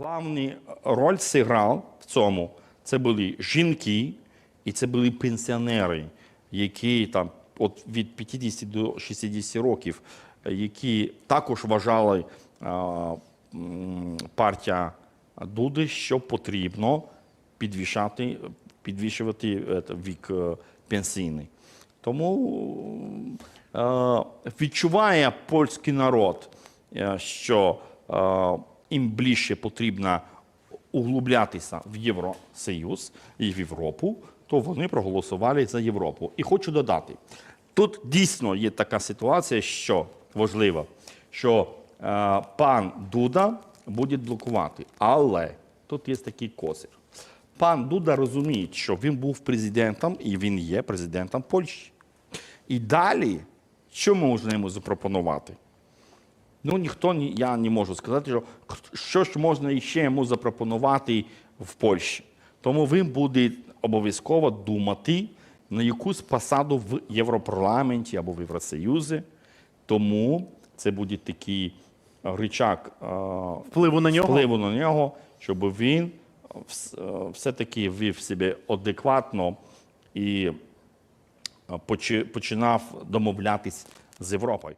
Главну роль зіграв в цьому це були жінки і це були пенсіонери, які там от від 50 до 60 років, які також вважали а, м, партія Дуди, що потрібно підвищати, підвищувати е, вік е, пенсійний. Тому е, відчуває польський народ, е, що е, їм ближче потрібно углублятися в Євросоюз і в Європу, то вони проголосували за Європу. І хочу додати: тут дійсно є така ситуація, що важливо, що е, пан Дуда буде блокувати. Але тут є такий козир. Пан Дуда розуміє, що він був президентом і він є президентом Польщі. І далі, що можна йому запропонувати? Ну, ніхто ні, я не можу сказати, що що ж можна ще йому запропонувати в Польщі. Тому він буде обов'язково думати на якусь посаду в Європарламенті або в Євросоюзі. Тому це буде такий ричаг е, Впливу на нього? впливу на нього, щоб він е, все-таки вів себе адекватно і е, починав домовлятись з Європою.